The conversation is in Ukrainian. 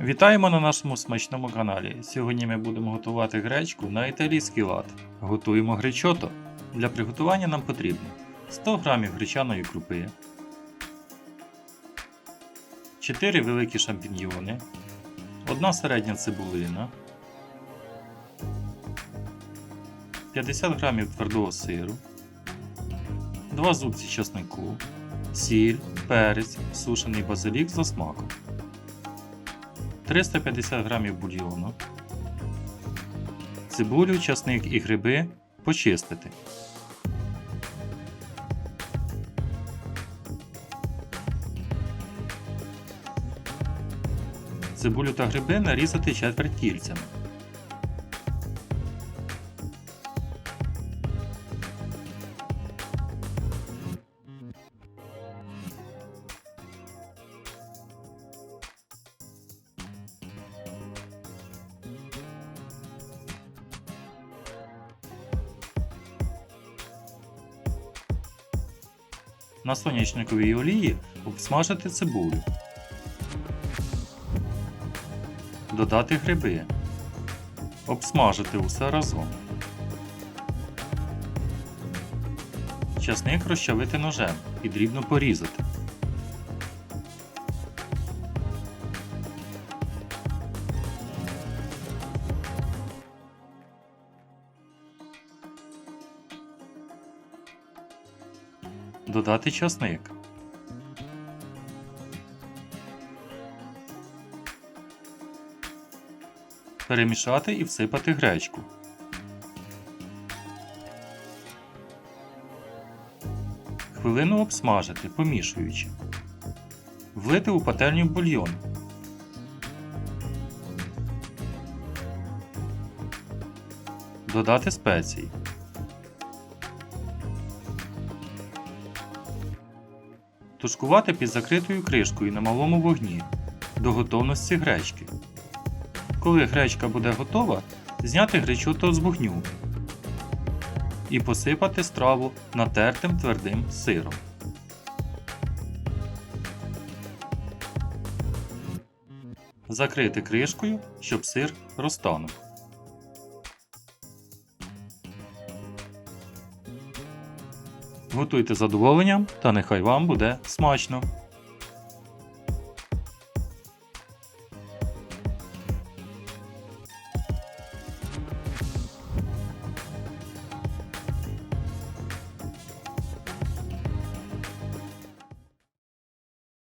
Вітаємо на нашому смачному каналі. Сьогодні ми будемо готувати гречку на італійський лад. Готуємо гречото. Для приготування нам потрібно 100 г гречаної крупи, 4 великі шампіньйони, 1 середня цибулина, 50 г твердого сиру, 2 зубці чеснику, сіль, перець, сушений базилік за смаком. 350 грамів бульйону, цибулю, часник і гриби почистити. Цибулю та гриби нарізати четверть кільцями. На сонячниковій олії обсмажити цибулю. Додати гриби. Обсмажити усе разом. Часник розчавити ножем і дрібно порізати. Додати часник. Перемішати і всипати гречку. Хвилину обсмажити, помішуючи. Влити у пательню бульйон. Додати спеції. Тушкувати під закритою кришкою на малому вогні до готовності гречки. Коли гречка буде готова, зняти гречото з вогню і посипати страву натертим твердим сиром. Закрити кришкою, щоб сир розтанув. Готуйте задоволенням та нехай вам буде смачно!